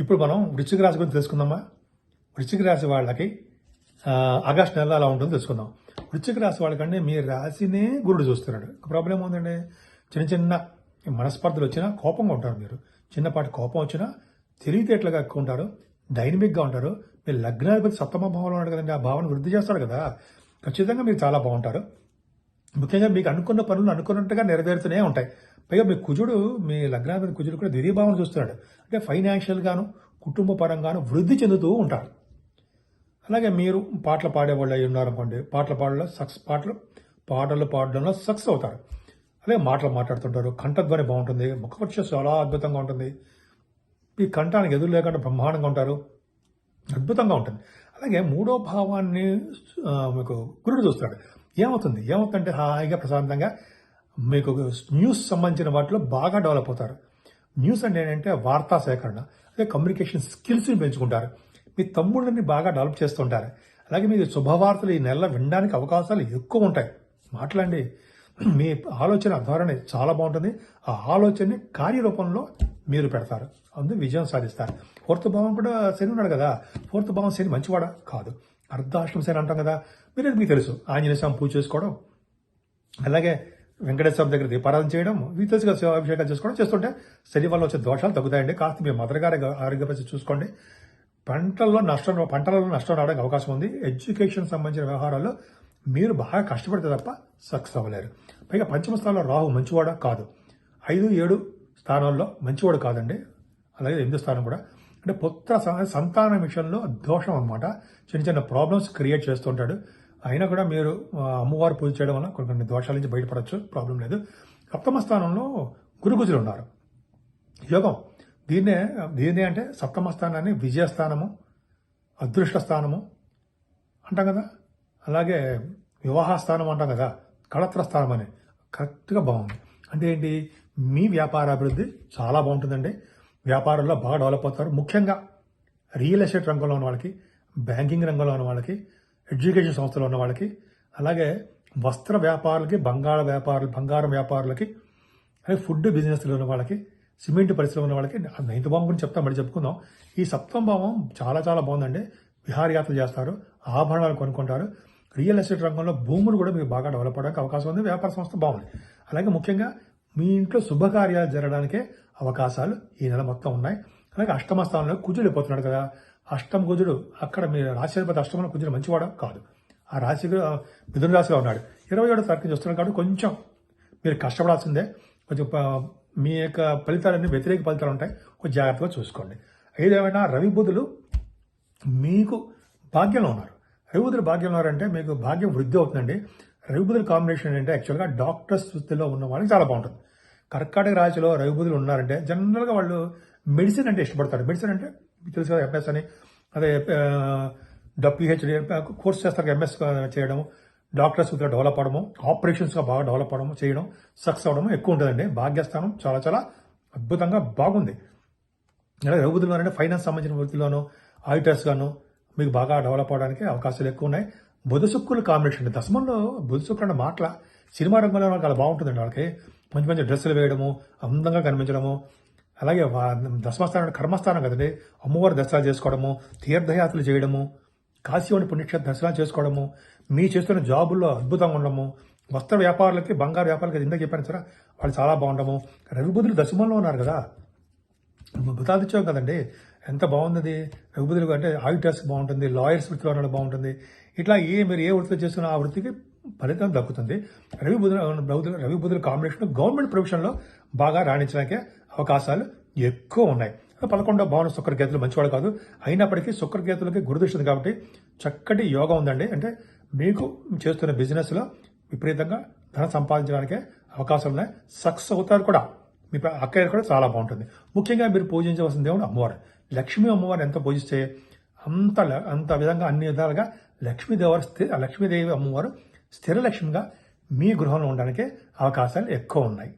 ఇప్పుడు మనం వృశ్చిక రాశి గురించి తెలుసుకుందామా? వృశ్చిక రాశి వాళ్ళకి ఆగస్టు నెల అలా ఉంటుందో తెలుసుకుందాం. వృశ్చిక రాశి వాళ్ళకంటే మీ రాశినే గురుడు చూస్తున్నాడు. ఒక ప్రాబ్లం ఉందండి చిన్న చిన్న మనస్పర్ధలు వచ్చినా కోపంగా ఉంటారు మీరు. చిన్నపాటి కోపం వచ్చినా తెలివితేటలుగా ఎక్కువ ఉంటారు డైనమిక్గా ఉంటారు. మీరు లగ్నాధిపతి సప్తమ భావంలో ఉన్నాడు కదండి ఆ భావన వృద్ధి చేస్తాడు కదా. ఖచ్చితంగా మీరు చాలా బాగుంటారు. ముఖ్యంగా మీకు అనుకున్న పనులు అనుకున్నట్టుగా నెరవేరుతూనే ఉంటాయి. పైగా మీ కుజుడు మీ లగ్నాధిపతి కుజుడు కూడా ద్వితీయభావం చూస్తున్నాడు. అంటే ఫైనాన్షియల్గాను కుటుంబ పరంగాను వృద్ధి చెందుతూ ఉంటారు. అలాగే మీరు పాటలు పాడేవాళ్ళు అయి ఉన్నారనుకోండి పాటలు పాడలో సక్సెస్ పాటలు పాటలు పాడడంలో సక్సెస్ అవుతారు. అలాగే మాటలు మాట్లాడుతుంటారు కంఠధ్వని బాగుంటుంది ముఖపక్ష చాలా అద్భుతంగా ఉంటుంది. మీ కంఠానికి ఎదురు లేకుండా బ్రహ్మాండంగా ఉంటారు. అద్భుతంగా ఉంటుంది. అలాగే మూడో భావాన్ని మీకు గురుడు చూస్తాడు ఏమవుతుంది? ఏమవుతుందంటే హాయిగా ప్రశాంతంగా మీకు న్యూస్ సంబంధించిన వాటిలో బాగా డెవలప్ అవుతారు. న్యూస్ అంటే ఏంటంటే వార్తా సేకరణ అదే కమ్యూనికేషన్ స్కిల్స్ని పెంచుకుంటారు. మీ తమ్ముళ్ళని బాగా డెవలప్ చేస్తుంటారు. అలాగే మీకు శుభవార్తలు ఈ నెలలో వినడానికి అవకాశాలు ఎక్కువ ఉంటాయి. మాట్లాడండి. మీ ఆలోచన ధోరణి చాలా బాగుంటుంది. ఆ ఆలోచనని కార్యరూపంలో మీరు పెడతారు. అందుకు విజయం సాధిస్తారు. ఫోర్త్ భావం కూడా శని ఉన్నాడు కదా. ఫోర్త్ భావం శని మంచివాడా? కాదు. అర్ధాష్టమ శని అంటాం కదా. మీరు మీకు తెలుసు? ఆంజనేయ స్వామి పూజ చేసుకోవడం. అలాగే వెంకటేశ్వర దగ్గర దీపారాధన చేయడం వీతోసిగా తెలుసు కదా శివాభిషేకాలు చేసుకోవడం చేస్తుంటే శరీరం వల్ల వచ్చే దోషాలు తగ్గుతాయండి. కాస్త మీ మదర్ గారి ఆరోగ్య పరిస్థితి చూసుకోండి. పంటల్లో నష్టం పంటలలో నష్టం రావడానికి అవకాశం ఉంది. ఎడ్యుకేషన్ సంబంధించిన వ్యవహారాల్లో మీరు బాగా కష్టపడితే తప్ప సక్సెస్ అవ్వలేరు. పైగా పంచమ స్థానంలో రాహు మంచివాడ? కాదు. ఐదు ఏడు స్థానాల్లో మంచివాడు కాదండి. అలాగే ఎనిమిది స్థానం కూడా. అంటే పుత్ర స- సంతానం విషయంలో దోషం అనమాట చిన్న చిన్న ప్రాబ్లమ్స్ క్రియేట్ చేస్తుంటాడు. అయినా కూడా మీరు అమ్మవారు పూజ చేయడం వల్ల కొన్ని కొన్ని దోషాల నుంచి బయటపడవచ్చు ప్రాబ్లం లేదు. సప్తమ స్థానంలో గురుగుజులు ఉన్నారు. యోగం. దీన్నే దీన్నే అంటే సప్తమ స్థానాన్ని విజయస్థానము అదృష్ట స్థానము అంటాం కదా. అలాగే వివాహ స్థానం అంటాం కదా. కళత్ర స్థానం అని. కరెక్ట్గా బాగుంది. అంటే ఏంటి? మీ వ్యాపార అభివృద్ధి చాలా బాగుంటుందండి. వ్యాపారంలో బాగా డెవలప్ అవుతారు. ముఖ్యంగా రియల్ ఎస్టేట్ రంగంలో ఉన్న వాళ్ళకి బ్యాంకింగ్ రంగంలో ఉన్న వాళ్ళకి ఎడ్యుకేషన్ సంస్థలు ఉన్న వాళ్ళకి అలాగే వస్త్ర వ్యాపారులకి బంగాళ వ్యాపారులు బంగారం వ్యాపారులకి అలాగే ఫుడ్ బిజినెస్లో ఉన్న వాళ్ళకి సిమెంట్ పరిశ్రమ ఉన్న వాళ్ళకి నైన్త్ భావం గురించి చెప్తాం మళ్ళీ చెప్పుకుందాం. ఈ సప్తమ భావం చాలా చాలా బాగుందండి. విహారయాత్రలు చేస్తారు ఆభరణాలు కొనుక్కుంటారు. రియల్ ఎస్టేట్ రంగంలో భూములు కూడా మీకు బాగా డెవలప్ అవడానికి అవకాశం ఉంది. వ్యాపార సంస్థ బాగుంది. అలాగే ముఖ్యంగా మీ ఇంట్లో శుభకార్యాలు జరగడానికే అవకాశాలు ఈ నెల మొత్తం ఉన్నాయి. అలాగే అష్టమ స్థానంలో కుజుడు పోతున్నాడు కదా. అష్టమ కుజుడు అక్కడ మీ రాశిపతి అష్టమంలో కుజుడు మంచివాడు? కాదు. ఆ రాశి మిథున రాశిలో ఉన్నాడు. ఇరవై ఏడో తారీఖు చూస్తున్నాడు కాబట్టి కొంచెం మీరు కష్టపడాల్సిందే. కొంచెం మీ యొక్క ఫలితాలన్నీ వ్యతిరేక ఫలితాలు ఉంటాయి. కొంచెం జాగ్రత్తగా చూసుకోండి. ఏదేమైనా రవి బుధులు మీకు భాగ్యంలో ఉన్నారు. రవి బుధులు భాగ్యంలో ఉన్నారంటే మీకు భాగ్యం వృద్ధి అవుతుందండి. రవి బుధుల కాంబినేషన్ ఏంటంటే యాక్చువల్గా డాక్టర్స్ వృత్తిలో ఉన్న వాళ్ళకి చాలా బాగుంటుంది. కర్కాటక రాశిలో రవి బుధులు ఉన్నారంటే జనరల్గా వాళ్ళు మెడిసిన్ అంటే ఇష్టపడతారు. మెడిసిన్ అంటే తెలుసు కదా ఎంఎస్ అని అదే పిహెచ్డి కోర్స్ చేస్తారు ఎంఎస్ చేయడం డాక్టర్స్ కొద్దిగా డెవలప్ అవడము ఆపరేషన్స్గా బాగా డెవలప్ అవడము చేయడం సక్సెస్ అవడము ఎక్కువ ఉంటుందండి. భాగ్యస్థానం చాలా చాలా అద్భుతంగా బాగుంది. అలాగే రఘుబుద్ధులు అంటే ఫైనాన్స్ సంబంధించిన వృత్తిలోను ఆడిటర్స్ గాను మీకు బాగా డెవలప్ అవడానికి అవకాశాలు ఎక్కువ ఉన్నాయి. బుధ శుక్రుల కాంబినేషన్ దశమంలో బుధ శుక్రుడు మాటల సినిమా రంగంలో వాళ్ళకి అలా బాగుంటుందండి వాళ్ళకి. మంచి మంచి డ్రెస్సులు వేయడము అందంగా కనిపించడము అలాగే దశమస్థానం కర్మస్థానం కదండి. అమ్మవారి దర్శనాలు చేసుకోవడము తీర్థయాత్రలు చేయడము కాశీవాణి పుణ్యక్షేత్ర దర్శనాలు చేసుకోవడము మీ చేస్తున్న జాబుల్లో అద్భుతంగా ఉండడము వస్త్ర వ్యాపారులకి బంగారు వ్యాపారులకి ఇందాక చెప్పాను సరే వాళ్ళు చాలా బాగుండము రవి దశమంలో ఉన్నారు కదా. అద్భుతాలు కదండి. ఎంత బాగుంది రఘుపతులు అంటే ఆడిటర్స్ బాగుంటుంది లాయర్స్ వృత్తి ఉండడం బాగుంటుంది. ఇట్లా ఏ మీరు ఏ వృత్తిలో చేస్తున్న ఆ వృత్తికి ఫలితం దక్కుతుంది. రవి బుధులు రవి బుధుల కాంబినేషన్ గవర్నమెంట్ ప్రొఫెషన్లో బాగా రాణించడానికి అవకాశాలు ఎక్కువ ఉన్నాయి. పదకొండో భవన శుక్రగేతులు మంచివాడు కాదు. అయినప్పటికీ శుక్రగేతులకి గురుదృష్టింది కాబట్టి చక్కటి యోగం ఉందండి. అంటే మీకు చేస్తున్న బిజినెస్లో విపరీతంగా ధనం సంపాదించడానికి అవకాశం ఉన్నాయి. సక్సెస్ అవుతారు కూడా. మీ అక్కయ్య కూడా చాలా బాగుంటుంది. ముఖ్యంగా మీరు పూజించవలసిన దేవుడు అమ్మవారు. లక్ష్మీ అమ్మవారు ఎంత పూజిస్తే అంత ల- అంత విధంగా అన్ని విధాలుగా లక్ష్మీదేవారు స్థిర లక్ష్మీదేవి అమ్మవారు స్థిర లక్ష్మిగా మీ గృహంలో ఉండడానికి అవకాశాలు ఎక్కువ ఉన్నాయి.